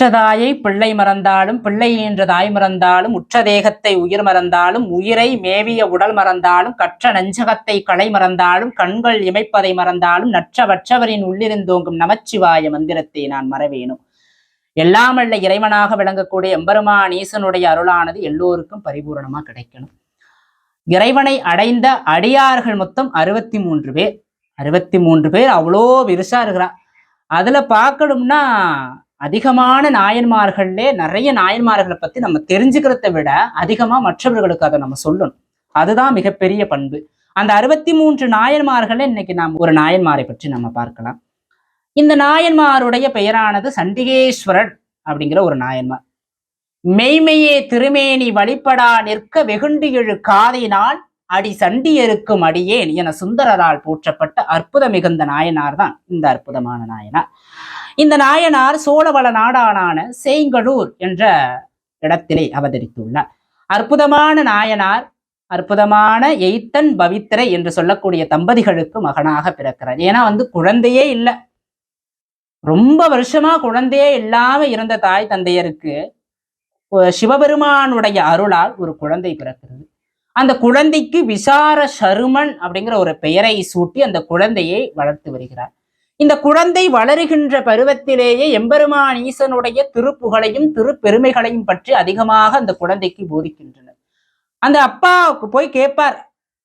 உற்றதாயை பிள்ளை மறந்தாலும் பிள்ளை என்ற தாய் மறந்தாலும் உற்ற தேகத்தை உயிர் மறந்தாலும் உயிரை மேவிய உடல் மறந்தாலும் கற்ற நெஞ்சகத்தை களை மறந்தாலும் கண்கள் இமைப்பதை மறந்தாலும் நற்றவற்றவரின் உள்ளிருந்தோங்கும் நமச்சிவாய மந்திரத்தை நான் மறவேணும். எல்லாமல்ல இறைவனாக விளங்கக்கூடிய எம்பெருமான் ஈசனுடைய அருளானது எல்லோருக்கும் பரிபூரணமா கிடைக்கணும். இறைவனை அடைந்த அடியார்கள் மொத்தம் அறுபத்தி மூன்று பேர். அறுபத்தி மூன்று பேர் அவ்வளோ விருசா இருக்கிறா அதுல பார்க்கணும்னா அதிகமான நாயன்மார்கள்லே நிறைய நாயன்மார்களை பத்தி நம்ம தெரிஞ்சுக்கிறத விட அதிகமா மற்றவர்களுக்கு அதை நம்ம சொல்லணும். அதுதான் மிகப்பெரிய பண்பு. அந்த அறுபத்தி மூன்று நாயன்மார்களை இன்னைக்கு நாம் ஒரு நாயன்மாரை பற்றி நம்ம பார்க்கலாம். இந்த நாயன்மாருடைய பெயரானது சண்டிகேஸ்வரர் அப்படிங்கிற ஒரு நாயன்மார். மெய்மையே திருமேனி வழிபடா நிற்க வெகுண்டு எழு காதையினால் அடி சண்டியருக்கும் அடியேன் என சுந்தரரால் போற்றப்பட்ட அற்புத மிகுந்த நாயனார் தான் இந்த அற்புதமான நாயனார். இந்த நாயனார் சோழவள நாடானான சேங்கடூர் என்ற இடத்திலே அவதரித்துள்ளார். அற்புதமான நாயனார் அற்புதமான எய்த்தன் பவித்திரை என்று சொல்லக்கூடிய தம்பதிகளுக்கு மகனாக பிறக்கிறார். ஏன்னா வந்து குழந்தையே இல்லை. ரொம்ப வருஷமா குழந்தையே இல்லாம இருந்த தாய் தந்தையருக்கு சிவபெருமானுடைய அருளால் ஒரு குழந்தை பிறக்கிறது. அந்த குழந்தைக்கு விசார சருமன் அப்படிங்கிற ஒரு பெயரை சூட்டி அந்த குழந்தையை வளர்த்து வருகிறார். இந்த குழந்தை வளருகின்ற பருவத்திலேயே எம்பெருமான் ஈசனுடைய திருப்புகழையும் திருப்பெருமைகளையும் பற்றி அதிகமாக அந்த குழந்தைக்கு போதிக்கின்றனர். அந்த அப்பாவுக்கு போய் கேட்பார்.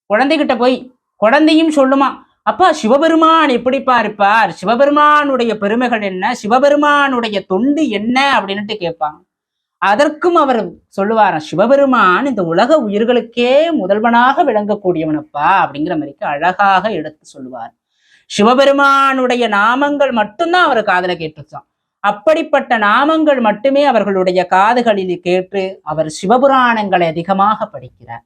குழந்தைகிட்ட போய் குழந்தையும் சொல்லுமா அப்பா சிவபெருமான் எப்படிப்பா இருப்பார்? சிவபெருமானுடைய பெருமைகள் என்ன? சிவபெருமானுடைய தொண்டு என்ன? அப்படின்னுட்டு கேட்பாங்க. அதற்கும் அவர் சொல்லுவாராம் சிவபெருமான் இந்த உலக உயிர்களுக்கே முதல்வனாக விளங்கக்கூடியவனப்பா அப்படிங்கிற மாதிரிக்கு அழகாக எடுத்து சொல்லுவார். சிவபெருமானுடைய நாமங்கள் மட்டும்தான் அவர் காதுல கேட்டுச்சான் அப்படிப்பட்ட நாமங்கள் மட்டுமே அவர்களுடைய காதுகளில் கேட்டு அவர் சிவபுராணங்களை அதிகமாக படிக்கிறார்.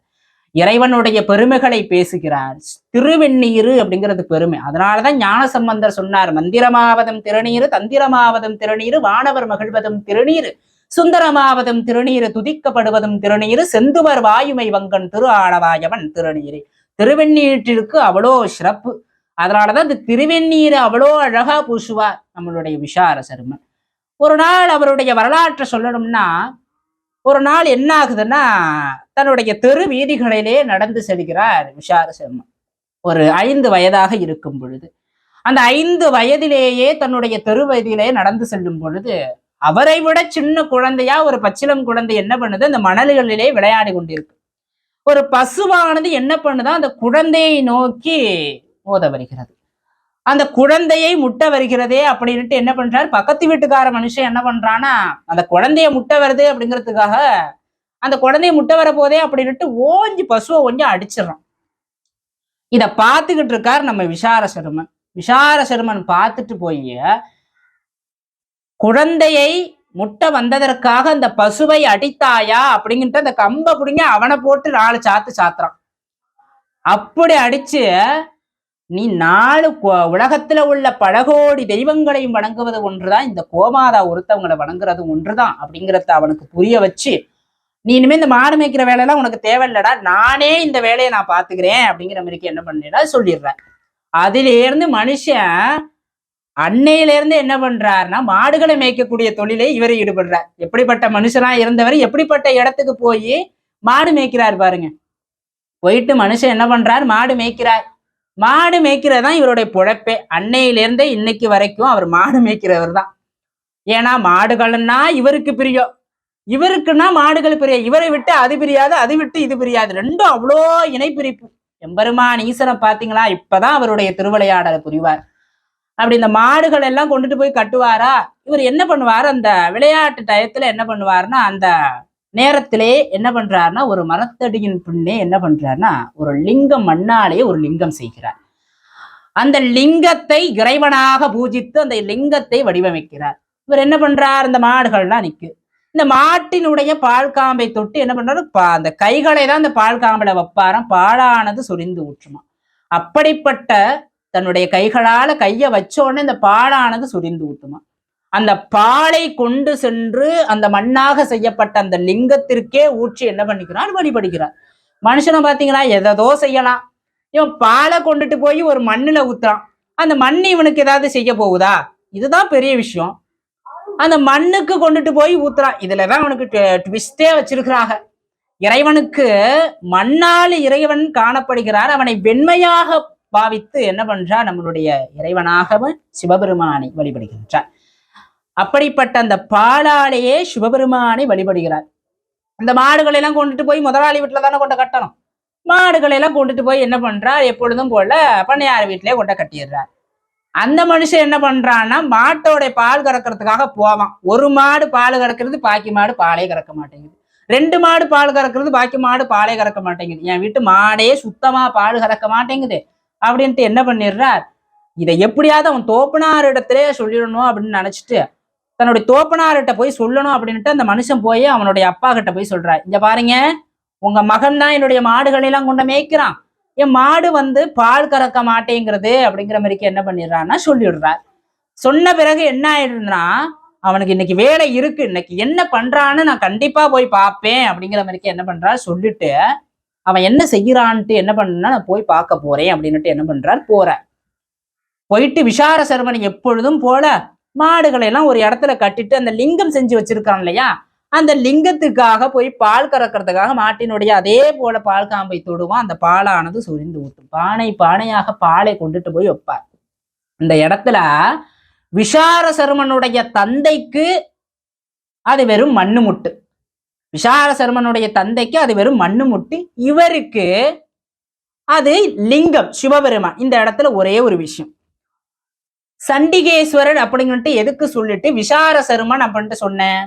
இறைவனுடைய பெருமைகளை பேசுகிறார். திருவெண்ணீரு அப்படிங்கிறது பெருமை. அதனாலதான் ஞான சம்பந்தர் சொன்னார் மந்திரமாவதம் திருநீரு தந்திரமாவதம் திருநீரு வானவர் மகிழ்வதும் திருநீரு சுந்தரமாவதும் திருநீரு துதிக்கப்படுவதும் திருநீரு செந்துவர் வாயுமை வங்கன் திரு ஆளவாயவன் திருநீரு. திருவெண்ணீற்றிற்கு அவ்வளோ சிறப்பு. அதனாலதான் இந்த திருவெந்நீரை அவ்வளோ அழகா பூசுவார் நம்மளுடைய விஷார சருமன். ஒரு நாள் அவருடைய வரலாற்றை சொல்லணும்னா ஒரு நாள் என்ன ஆகுதுன்னா தன்னுடைய தெரு வீதிகளிலே நடந்து செல்கிறார் விஷார சருமன். ஒரு ஐந்து வயதாக இருக்கும் பொழுது. அந்த ஐந்து வயதிலேயே தன்னுடைய தெரு வயதிலே நடந்து செல்லும் பொழுது அவரை விட சின்ன குழந்தையா ஒரு பச்சிலம் குழந்தை என்ன பண்ணுது? அந்த மணல்களிலே விளையாடி கொண்டிருக்கு. ஒரு பசுவானது என்ன பண்ணுதான் அந்த குழந்தையை நோக்கி ஓத வருகிறது. அந்த குழந்தையை முட்டை வருகிறதே அப்படின்ட்டு என்ன பண்றாரு? பக்கத்து வீட்டுக்கார மனுஷன் என்ன பண்றான்னா அந்த குழந்தைய முட்டை வருது அப்படிங்கிறதுக்காக அந்த குழந்தைய முட்டை வர போதே அப்படின்ட்டு ஓஞ்சி பசுவை கொஞ்சம் அடிச்சிடறான். இத பார்த்துக்கிட்டு இருக்கார் நம்ம விஷார சருமன் விஷார சருமன் பார்த்துட்டு போய் குழந்தையை முட்டை வந்ததற்காக அந்த பசுவை அடித்தாயா அப்படிங்கிட்டு அந்த கம்பை பிடிங்க அவனை போட்டு நாலு சாத்து சாத்துறான். அப்படி அடிச்சு நீ நாலு உலகத்துல உள்ள பழகோடி தெய்வங்களையும் வணங்குவது ஒன்றுதான். இந்த கோமாதா ஒருத்தவங்களை வணங்குறது ஒன்றுதான் அப்படிங்கிறத அவனுக்கு புரிய வச்சு நீ இனிமே இந்த மாடு மேய்க்கிற வேலையெல்லாம் உனக்கு தேவையில்லடா. நானே இந்த வேலையை நான் பாத்துக்கிறேன் அப்படிங்கிற மாதிரிக்கு என்ன பண்ணிடா சொல்லிடுறேன் அதில இருந்து மனுஷன் அன்னையில இருந்து என்ன பண்றாருன்னா மாடுகளை மேய்க்கக்கூடிய தொழிலை இவர் ஈடுபடுறார். எப்படிப்பட்ட மனுஷனா இருந்தவர் எப்படிப்பட்ட இடத்துக்கு போய் மாடு மேய்க்கிறார் பாருங்க. போயிட்டு மனுஷன் என்ன பண்றார்? மாடு மேய்க்கிறார். மாடு மேய்க்கிறது தான் இவருடைய பொழப்பே. அன்னையிலேருந்தே இன்னைக்கு வரைக்கும் அவர் மாடு மேய்க்கிறவர் தான் ஏன்னா மாடுகள்னா இவருக்கு பிரியம். இவருக்குன்னா மாடுகள் பிரியம். இவரை விட்டு அது பிரியாது அது விட்டு இது பிரியாது. ரெண்டும் அவ்வளோ இணைப்பிரிப்பு. எம்பெருமான் ஈசனை பார்த்தீங்களா? இப்பதான் அவருடைய திருவிளையாடலை புரிவார். அப்படி இந்த மாடுகள் எல்லாம் கொண்டுட்டு போய் கட்டுவாரா? இவர் என்ன பண்ணுவார்? அந்த விளையாட்டு டயத்துல என்ன பண்ணுவாருன்னா அந்த நேரத்திலே என்ன பண்றாருன்னா ஒரு மரத்தடியின் பின்னே என்ன பண்றாருன்னா ஒரு லிங்கம் மண்ணாலே ஒரு லிங்கம் செய்கிறார். அந்த லிங்கத்தை இறைவனாக பூஜித்து அந்த லிங்கத்தை வடிவமைக்கிறார். இவர் என்ன பண்றார்? இந்த மாடுகள்லாம் நிக்கு. இந்த மாட்டினுடைய பால் காம்பை தொட்டு என்ன பண்றாரு? பா- அந்த கைகளை தான் அந்த பால் காம்பில வைப்பாராம். பாலானது சொரிந்து ஊற்றுமா அப்படிப்பட்ட தன்னுடைய கைகளால கைய வச்ச உடனே இந்த பாலானது சுரிந்து ஊத்துமா அந்த பாலை கொண்டு சென்று அந்த மண்ணாக செய்யப்பட்ட அந்த லிங்கத்திற்கே ஊற்றி என்ன பண்ணிக்கிறார்? வழிபடுகிறார். மனுஷனை பார்த்தீங்கன்னா எதோ செய்யலாம். இவன் பாலை கொண்டுட்டு போய் ஒரு மண்ணுல ஊத்துறான். அந்த மண் இவனுக்கு ஏதாவது செய்ய போகுதா? இதுதான் பெரிய விஷயம். அந்த மண்ணுக்கு கொண்டுட்டு போய் ஊத்துறான். இதுலதான் அவனுக்கு ட்விஸ்டே வச்சிருக்கிறாங்க. இறைவனுக்கு மண்ணால் இறைவன் காணப்படுகிறார். அவனை வெண்மையாக பாவித்து என்ன பண்றா நம்மளுடைய இறைவனாகவும் சிவபெருமானை வழிபடுகின்றான் அப்படிப்பட்ட அந்த பாலாலேயே சிவபெருமானை வழிபடுகிறார். அந்த மாடுகளை எல்லாம் கொண்டுட்டு போய் முதலாளி வீட்டில் தானே கொண்டு கட்டணும். மாடுகளை எல்லாம் கொண்டுட்டு போய் என்ன பண்றார்? எப்பொழுதும் போல பண்ணையார் வீட்டிலே கொண்டு கட்டிடுறார். அந்த மனுஷன் என்ன பண்றான்னா மாட்டோட பால் கறக்கிறதுக்காக போவான். ஒரு மாடு பால் கறக்கிறது பாக்கி மாடு பாலே கறக்க மாட்டேங்குது. ரெண்டு மாடு பால் கறக்கிறது பாக்கி மாடு பாலே கறக்க மாட்டேங்குது. என் வீட்டு மாடே சுத்தமா பால் கறக்க மாட்டேங்குது. அப்படின்ட்டு என்ன பண்ணிடுறார்? இதை எப்படியாவது அவன் தோப்பனார் இடத்துலயே சொல்லிடணும் அப்படின்னு நினைச்சிட்டு தன்னுடைய தோப்பனார்கிட்ட போய் சொல்லணும் அப்படின்ட்டு அந்த மனுஷன் போய் அவனுடைய அப்பா கிட்ட போய் சொல்றாரு. இங்க பாருங்க உங்க மகன் தான் என்னுடைய மாடுகளெல்லாம் கொண்டு மேய்க்கிறான். என் மாடு வந்து பால் கறக்க மாட்டேங்கிறது அப்படிங்கிற மாதிரிக்கு என்ன பண்ணிடுறான்னா சொல்லிடுறார். சொன்ன பிறகு என்ன ஆயிடுதுன்னா அவனுக்கு இன்னைக்கு வேலை இருக்கு இன்னைக்கு என்ன பண்றான்னு நான் கண்டிப்பா போய் பார்ப்பேன் அப்படிங்கிற மாதிரிக்கு என்ன பண்றா சொல்லிட்டு அவன் என்ன செய்யறான்ட்டு என்ன பண்ணா நான் போய் பார்க்க போறேன் அப்படின்னுட்டு என்ன பண்றார்? போற போயிட்டு விசார சர்மன் எப்பொழுதும் போல மாடுகளை எல்லாம் ஒரு இடத்துல கட்டிட்டு அந்த லிங்கம் செஞ்சு வச்சிருக்கான் இல்லையா? அந்த லிங்கத்துக்காக போய் பால் கறக்கிறதுக்காக மாட்டினுடைய அதே போல பால் காம்பை தொடுவான். அந்த பாலானது சுரிந்து ஊட்டும் பானை பானையாக பாலை கொண்டுட்டு போய் வைப்பார். இந்த இடத்துல விஷார சருமனுடைய தந்தைக்கு அது வெறும் மண்ணு முட்டு. விஷார சருமனுடைய தந்தைக்கு அது வெறும் மண்ணு முட்டு. இவருக்கு அது லிங்கம் சிவபெருமான். இந்த இடத்துல ஒரே ஒரு விஷயம். சண்டிகேஸ்வரர் அப்படின்னுட்டு எதுக்கு சொல்லிட்டு விஷார சருமன் அப்படின்ட்டு சொன்னேன்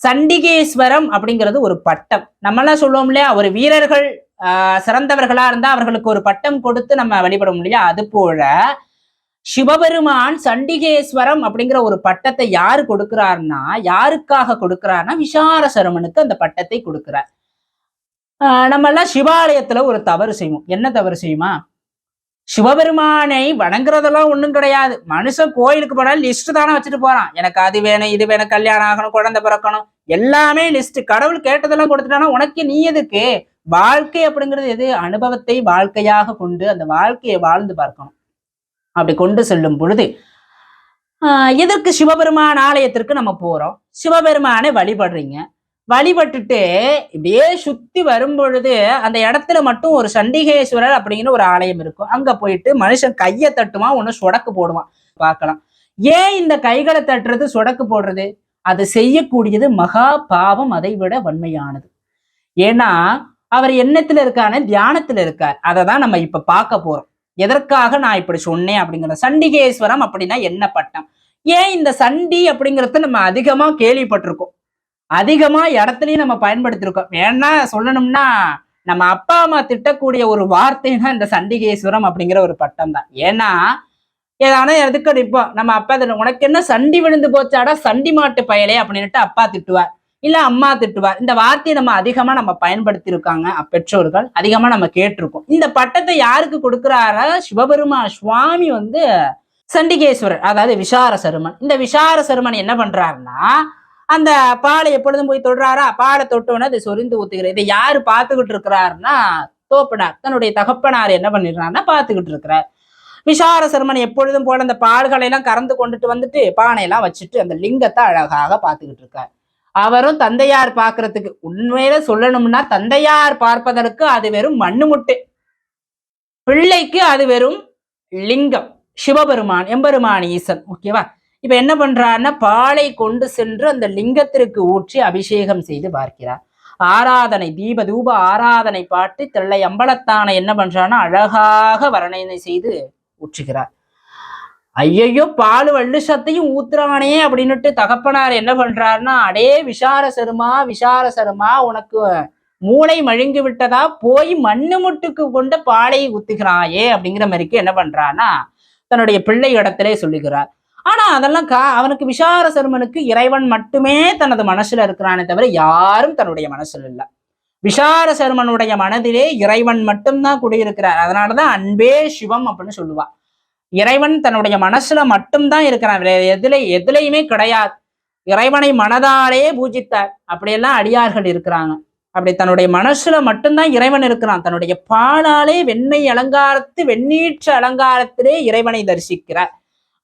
சண்டிகேஸ்வரம் அப்படிங்கிறது ஒரு பட்டம். நம்மளாம் சொல்லுவோம் இல்லையா ஒரு வீரர்கள் ஆஹ் சிறந்தவர்களா இருந்தா அவர்களுக்கு ஒரு பட்டம் கொடுத்து நம்ம வழிபடும் இல்லையா? அது போல சிவபெருமான் சண்டிகேஸ்வரம் அப்படிங்கிற ஒரு பட்டத்தை யாரு கொடுக்கிறார்னா யாருக்காக கொடுக்கிறார்னா விஷார சருமனுக்கு அந்த பட்டத்தை கொடுக்கிறார். ஆஹ் நம்ம எல்லாம் சிவாலயத்துல ஒரு தவறு செய்வோம். என்ன தவறு செய்யுமா? சிவபெருமானை வணங்குறதெல்லாம் ஒன்றும் கிடையாது. மனுஷன் கோயிலுக்கு போனாலும் லிஸ்ட் தானே வச்சுட்டு போறான். எனக்கு அது வேணும் இது வேணும் கல்யாணம் ஆகணும் குழந்தை பிறக்கணும். எல்லாமே லிஸ்ட் கடவுள் கேட்டதெல்லாம் கொடுத்துட்டானா உனக்கு நீ எதுக்கு? வாழ்க்கை அப்படிங்கிறது எது? அனுபவத்தை வாழ்க்கையாக கொண்டு அந்த வாழ்க்கையை வாழ்ந்து பார்க்கணும். அப்படி கொண்டு செல்லும் பொழுது ஆஹ் எதற்கு சிவபெருமான் ஆலயத்திற்கு நம்ம போறோம்? சிவபெருமானை வழிபடுறீங்க. வழிபட்டுட்டு இப்படியே சுத்தி வரும்பொழுது அந்த இடத்துல மட்டும் ஒரு சண்டிகேஸ்வரர் அப்படிங்கிற ஒரு ஆலயம் இருக்கும். அங்க போயிட்டு மனுஷன் கையை தட்டுவான் ஒண்ணு சொடக்கு போடுவான். பார்க்கலாம். ஏன் இந்த கைகளை தட்டுறது சொடக்கு போடுறது? அது செய்யக்கூடியது மகா பாவம் அதை விட வன்மையானது. ஏன்னா அவர் எண்ணத்துல இருக்கான தியானத்துல இருக்கார். அதை தான் நம்ம இப்ப பார்க்க போறோம். எதற்காக நான் இப்படி சொன்னேன் அப்படிங்கிற சண்டிகேஸ்வரம் அப்படின்னா என்ன பட்டம்? ஏன் இந்த சண்டி அப்படிங்கிறத நம்ம அதிகமா கேள்விப்பட்டிருக்கோம். அதிகமா இடத்துலயும் நம்ம பயன்படுத்திருக்கோம். ஏன்னா சொல்லணும்னா நம்ம அப்பா அம்மா திட்டக்கூடிய ஒரு வார்த்தைன்னா இந்த சண்டிகேஸ்வரம் அப்படிங்கிற ஒரு பட்டம் தான். ஏன்னா ஏதான எதுக்கு நிற்போம் நம்ம அப்பா திட்டு உனக்கு என்ன சண்டி விழுந்து போச்சாடா? சண்டி மாட்டு பயலே அப்படின்னுட்டு அப்பா திட்டுவார். இல்ல அம்மா திட்டுவார். இந்த வார்த்தையை நம்ம அதிகமா நம்ம பயன்படுத்தி இருக்காங்க பெற்றோர்கள் அதிகமா நம்ம கேட்டிருக்கோம். இந்த பட்டத்தை யாருக்கு கொடுக்குறாரா? சிவபெருமா சுவாமி வந்து சண்டிகேஸ்வரர் அதாவது விஷார சருமன். இந்த விஷார சருமன் என்ன பண்றாருன்னா அந்த பாலை எப்பொழுதும் போய் தொடுறாரா? பாலை தொட்டோன்னு அதை சொரிந்து ஊத்துகிறார். இதை யாரு பார்த்துக்கிட்டு இருக்கிறாருன்னா தோப்பனார். தன்னுடைய தகப்பனார் என்ன பண்ணிடுறாருன்னா பார்த்துக்கிட்டு இருக்கிறார். விசார சருமன் எப்பொழுதும் போல அந்த பால்களை எல்லாம் கறந்து கொண்டுட்டு வந்துட்டு பானையெல்லாம் வச்சுட்டு அந்த லிங்கத்தை அழகாக பார்த்துக்கிட்டு இருக்கார். அவரும் தந்தையார் பார்க்கறதுக்கு உண்மையில சொல்லணும்னா தந்தையார் பார்ப்பதற்கு அது வெறும் மண்ணு முட்டு பிள்ளைக்கு அது வெறும் லிங்கம். சிவபெருமான் எம்பெருமான் ஈசன் ஓகேவா? இப்ப என்ன பண்றாருன்னா பாலை கொண்டு சென்று அந்த லிங்கத்திற்கு ஊற்றி அபிஷேகம் செய்து பார்க்கிறார். ஆராதனை தீப தூப ஆராதனை பாட்டு தெள்ளை அம்பலத்தானை என்ன பண்றான்னா அழகாக வர்ணனை செய்து ஊற்றுகிறார். ஐயையோ பால் வள்ளுஷத்தையும் ஊத்துறானே அப்படின்னுட்டு தகப்பனார் என்ன பண்றாருன்னா அடே விஷார சருமா விஷார சருமா உனக்கு மூளை மழுங்கி விட்டதா போய் மண்ணு முட்டுக்கு கொண்டு பாலை ஊத்துகிறாயே அப்படிங்கிற மாதிரிக்கு என்ன பண்றான்னா தன்னுடைய பிள்ளை இடத்திலே சொல்லுகிறார். ஆனா அதெல்லாம் கா அவனுக்கு விஷார சருமனுக்கு இறைவன் மட்டுமே தனது மனசுல இருக்கிறானே தவிர யாரும் தன்னுடைய மனசுல இல்ல. விஷார சருமனுடைய மனதிலே இறைவன் மட்டும்தான் குடியிருக்கிறார். அதனாலதான் அன்பே சிவம் அப்படின்னு சொல்லுவா. இறைவன் தன்னுடைய மனசுல மட்டும்தான் இருக்கிறான். வேற எதுல எதுலையுமே கிடையாது. இறைவனை மனதாலே பூஜித்தார். அப்படியெல்லாம் அடியார்கள் இருக்கிறாங்க. அப்படி தன்னுடைய மனசுல மட்டும்தான் இறைவன் இருக்கிறான். தன்னுடைய பாலாலே வெண்ணெய் அலங்காரத்து வெண்ணீற்று அலங்காரத்திலே இறைவனை தரிசிக்கிறார்.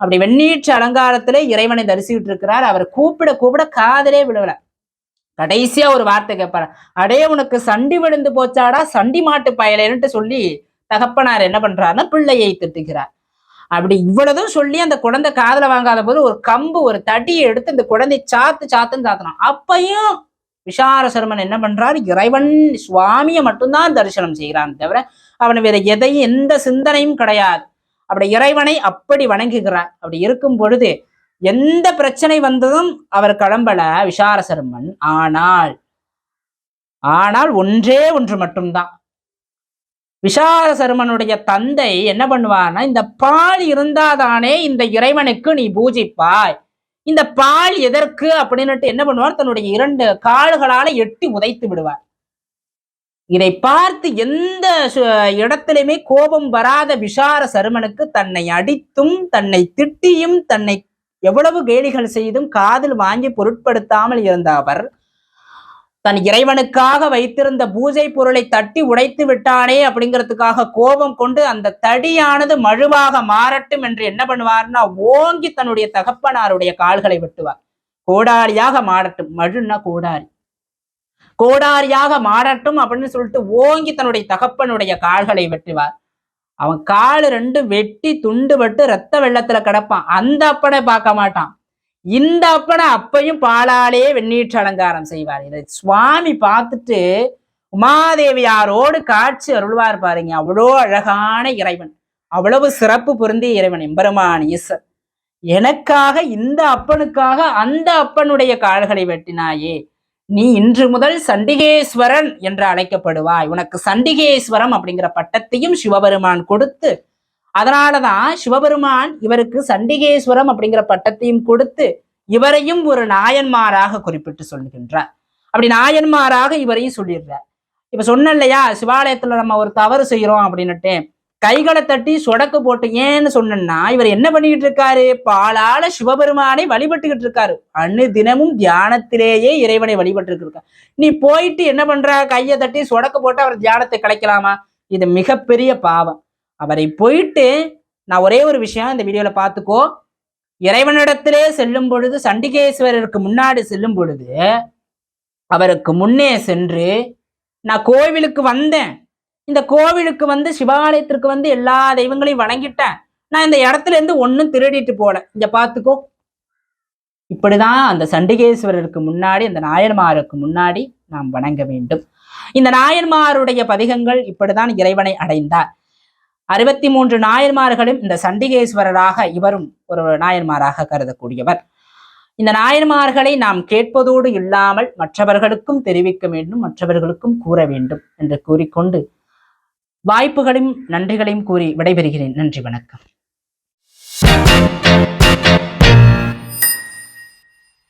அப்படி வெண்ணீற்று அலங்காரத்திலே இறைவனை தரிசிக்கிட்டு இருக்கிறார் அவர் கூப்பிட கூப்பிட காதலே விழுவல. கடைசியா ஒரு வார்த்தை கேட்பாரு அடே உனக்கு சண்டி விழுந்து போச்சாடா? சண்டி மாட்டு பயலேன்ட்டு சொல்லி தகப்பனார் என்ன பண்றாருன்னா பிள்ளையை திட்டுகிறார். அப்படி இவ்வளவும் சொல்லி அந்த குழந்தை காதல வாங்காத போது ஒரு கம்பு ஒரு தடியை எடுத்து இந்த குழந்தை சாத்து சாத்துன்னு சாத்தணும் அப்பையும் விசாரசர்மன் என்ன பண்றாரு? இறைவன் சுவாமியை மட்டும்தான் தரிசனம் செய்கிறான் தவிர அவன் வேற எதையும் எந்த சிந்தனையும் கிடையாது. அப்படி இறைவனை அப்படி வணங்குகிறார். அப்படி இருக்கும் பொழுது எந்த பிரச்சனை வந்ததும் அவர் கிளம்பல விசாரசருமன் ஆனால் ஆனால் ஒன்றே ஒன்று மட்டும்தான். விசாரசருமனுடைய தந்தை என்ன பண்ணுவார்னா இந்த பால் இருந்தாதானே இந்த இறைவனுக்கு நீ பூஜிப்பாய். இந்த பால் எதற்கு? அப்படின்னுட்டு என்ன பண்ணுவார்? தன்னுடைய இரண்டு கால்களால எட்டி உதைத்து விடுவார். இதை பார்த்து எந்த இடத்திலுமே கோபம் வராத விஷார சருமனுக்கு தன்னை அடித்தும் தன்னை திட்டியும் தன்னை எவ்வளவு கேலிகள் செய்தும் காதில் வாங்கி பொருட்படுத்தாமல் இருந்த அவர் தன் இறைவனுக்காக வைத்திருந்த பூஜை பொருளை தட்டி உடைத்து விட்டானே அப்படிங்கிறதுக்காக கோபம் கொண்டு அந்த தடியானது மழுவாக மாறட்டும் என்று என்ன பண்ணுவார்னா ஓங்கி தன்னுடைய தகப்பனாருடைய கால்களை வெட்டுவார். கோடாரியாக மாறட்டும். மழுன்னா கோடாரி கோடாரியாக மாறட்டும் அப்படின்னு சொல்லிட்டு ஓங்கி தன்னுடைய தகப்பனுடைய கால்களை வெட்டுவார். அவன் கால் ரெண்டு வெட்டி துண்டு பட்டு ரத்த வெள்ளத்துல கிடப்பான். அந்த அப்பனை பார்க்க மாட்டான். இந்த அப்பனை அப்பையும் பாலாலே வெந்நீற்று அலங்காரம் செய்வார். இதை சுவாமி பார்த்துட்டு உமாதேவியாரோடு காட்சி அருள்வார் பாருங்க. அவ்வளோ அழகான இறைவன். அவ்வளவு சிறப்பு பொருந்திய இறைவன் எம்பெருமான் ஈசர் எனக்காக இந்த அப்பனுக்காக அந்த அப்பனுடைய கால்களை வெட்டினாயே. நீ இன்று முதல் சண்டிகேஸ்வரன் என்று அழைக்கப்படுவாய். உனக்கு சண்டிகேஸ்வரம் அப்படிங்கிற பட்டத்தையும் சிவபெருமான் கொடுத்து அதனாலதான் சிவபெருமான் இவருக்கு சண்டிகேஸ்வரம் அப்படிங்கிற பட்டத்தையும் கொடுத்து இவரையும் ஒரு நாயன்மாராக குறிப்பிட்டு சொல்லுகின்றார். அப்படி நாயன்மாராக இவரையும் சொல்லிடுறார். இப்ப சொன்ன இல்லையா சிவாலயத்துல நம்ம ஒரு தவறு செய்யறோம் அப்படின்னுட்டு கைகளை தட்டி சொடக்கு போட்டு ஏன்னு சொன்னா இவர் என்ன பண்ணிக்கிட்டு இருக்காரு? பாலால சிவபெருமானை வழிபட்டுக்கிட்டு இருக்காரு. அன்னு தினமும் தியானத்திலேயே இறைவனை வழிபட்டு இருக்காரு. நீ போயிட்டு என்ன பண்ற? கையை தட்டி சொடக்கு போட்டு அவர் தியானத்தை கிடைக்கலாமா? இது மிகப்பெரிய பாவம். அவரை போயிட்டு நான் ஒரே ஒரு விஷயம் இந்த வீடியோல பார்த்துக்கோ. இறைவனிடத்திலே செல்லும் பொழுது சண்டிகேஸ்வரருக்கு முன்னாடி செல்லும் பொழுது அவருக்கு முன்னே சென்று நான் கோவிலுக்கு வந்தேன். இந்த கோவிலுக்கு வந்து சிவாலயத்திற்கு வந்து எல்லா தெய்வங்களையும் வணங்கிட்டேன். நான் இந்த இடத்துல இருந்து ஒன்னும் திருடிட்டு போல. இங்க பாத்துக்கோ. இப்படிதான் அந்த சண்டிகேஸ்வரருக்கு முன்னாடி அந்த நாயன்மாருக்கு முன்னாடி நாம் வணங்க வேண்டும். இந்த நாயன்மாருடைய பதிகங்கள் இப்படிதான் இறைவனை அடைந்தார். அறுபத்தி மூன்று நாயன்மார்களும் இந்த சண்டிகேஸ்வரராக இவரும் ஒரு நாயன்மாராக கருதக்கூடியவர். இந்த நாயன்மார்களை நாம் கேட்பதோடு இல்லாமல் மற்றவர்களுக்கும் தெரிவிக்க வேண்டும் மற்றவர்களுக்கும் கூற வேண்டும் என்று கூறிக்கொண்டு வாய்ப்புகளையும் நன்றிகளையும் கூறி விடைபெறுகிறேன். நன்றி வணக்கம்.